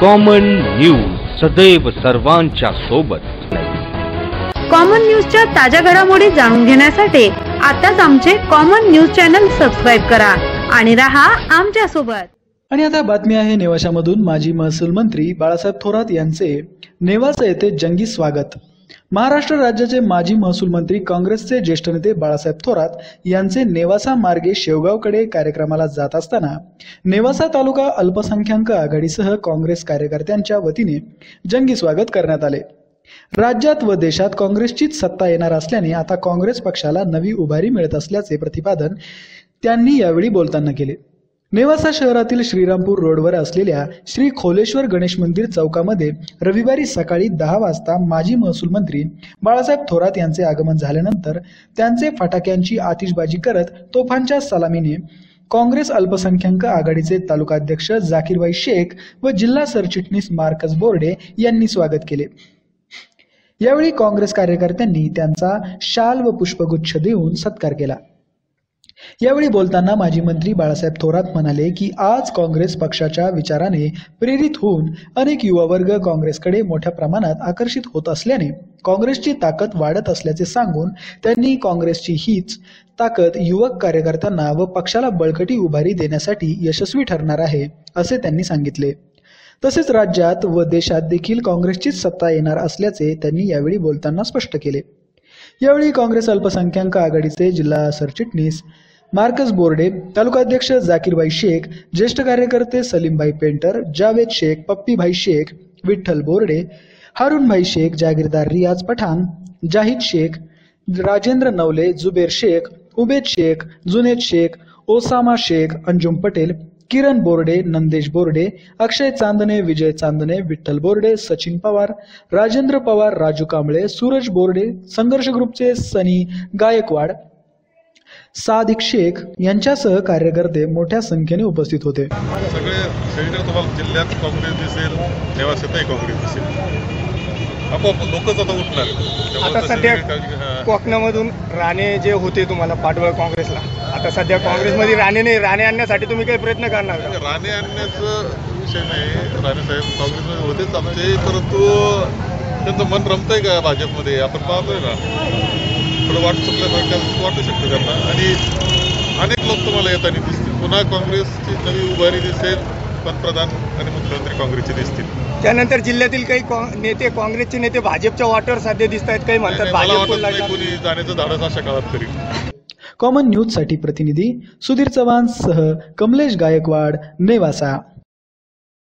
Common news सदैव सर्वांच्या सोबत. कॉमन न्यूजच्या ताज्या घडामोडी जाणून घेण्यासाठी आताच आमचे कॉमन न्यूज चॅनल सबस्क्राईब करा आणि रहा आमच्यासोबत. आणि आता बातमी आहे नेवाशामधून माजी महसूल मंत्री बाळासाहेब थोरात यांचे. नेवासा येथे जंगी स्वागत. महाराष्ट्र राज्याचे माजी महसूल मंत्री काँग्रेसचे ज्येष्ठ नेते बाळासाहेब थोरात यांचे नेवासा मार्गे शेवगावकडे कार्यक्रमाला जात असताना नेवासा तालुका अल्पसंख्याक आघाडीसह काँग्रेस कार्यकर्त्यांच्या वतीने जंगी स्वागत करण्यात आले. राज्यात व देशात काँग्रेसचीच सत्ता येणार असल्याने आता काँग्रेस पक्षाला नवी उभारी मिळत असल्याचे प्रतिपादन त्यांनी यावेळी बोलताना केले. नेवासा शहरातील श्रीरामपूर रोडवर असलेल्या श्री खोलेश्वर गणेश मंदिर चौकामध्ये रविवारी सकाळी दहा वाजता माजी महसूल मंत्री बाळासाहेब थोरात यांचे आगमन झाल्यानंतर त्यांचे फटाक्यांची आतिषबाजी करत तोफांच्या सलामीने काँग्रेस अल्पसंख्याक आघाडीचे तालुकाध्यक्ष जाकीरबाई शेख व जिल्हा सरचिटणीस मार्कस बोर्डे यांनी स्वागत केले. यावेळी काँग्रेस कार्यकर्त्यांनी त्यांचा शाल व पुष्पगुच्छ देऊन सत्कार केला. यावेळी बोलताना माजी मंत्री बाळासाहेब थोरात म्हणाले की आज काँग्रेस पक्षाच्या विचाराने प्रेरित होऊन अनेक युवा वर्ग काँग्रेसकडे मोठ्या प्रमाणात आकर्षित होत असल्याने काँग्रेसची ताकद वाढत असल्याचे सांगून त्यांनी काँग्रेसची हीच ताकद युवक कार्यकर्त्यांना व पक्षाला बळकटी उभारी देण्यासाठी यशस्वी ठरणार आहे असे त्यांनी सांगितले. तसेच राज्यात व देशात देखील काँग्रेसचीच सत्ता येणार असल्याचे त्यांनी यावेळी बोलताना स्पष्ट केले. यावेळी काँग्रेस अल्पसंख्याक आघाडीचे जिल्हा सरचिटणीस मार्कस बोर्डे तालुकाध्यक्ष जाकीरभाई शेख ज्येष्ठ कार्यकर्ते सलीमभाई पेंटर जावेद शेख पप्पीभाई शेख विठ्ठल बोर्डे हारूनभाई शेख जागीरदार रियाज पठाण जाहिद शेख राजेंद्र नवले जुबेर शेख उबेद शेख जुनेद शेख ओसामा शेख अंजुम पटेल किरण बोर्डे नंदेश बोर्डे अक्षय चांदणे विजय चांदणे विठ्ठल बोर्डे सचिन पवार राजेंद्र पवार राजू कांबळे सूरज बोर्डे संघर्ष ग्रुपचे सनी गायकवाड सादिक शेख यांच्यासह कार्यकर्ते मोठ्या संख्येने उपस्थित होते. सगळे सगळीकडे तुम्हाला जिल्ह्यात काँग्रेस दिसेल नेवासातही काँग्रेस दिसेल. आपोआप लोकच आता उठणार. आता सध्या. कोकणामधून राणे जे होते तुम्हाला पाठबळ काँग्रेसला आता सध्या काँग्रेसमध्ये राणे नाही राणे आणण्यासाठी तुम्ही काही प्रयत्न करणार राणे आणण्याचं विषय नाही. राणे साहेब काँग्रेसमध्ये होतेच आमचे परंतु त्यांचं मन रमतंय का भाजपमध्ये? आपण पाहतोय ना. थोडं वाटू चुकल्यासारखं वाटू शकतं त्यांना. आणि अनेक लोक तुम्हाला येताना दिसतील. पुन्हा काँग्रेसची नवी उभारी दिसेल पंतप्रधान आणि मुख्यमंत्री काँग्रेसचे दिसतील. त्यानंतर जिल्ह्यातील काही नेते काँग्रेसचे नेते भाजपच्या वाटेवर सध्या दिसत आहेत काही म्हणतात. कोणी जाण्याचं धाडस अशा काळात करील कॉमन न्यूजसाठी प्रतिनिधी सुधीर चव्हाण सह कमलेश गायकवाड नेवासा.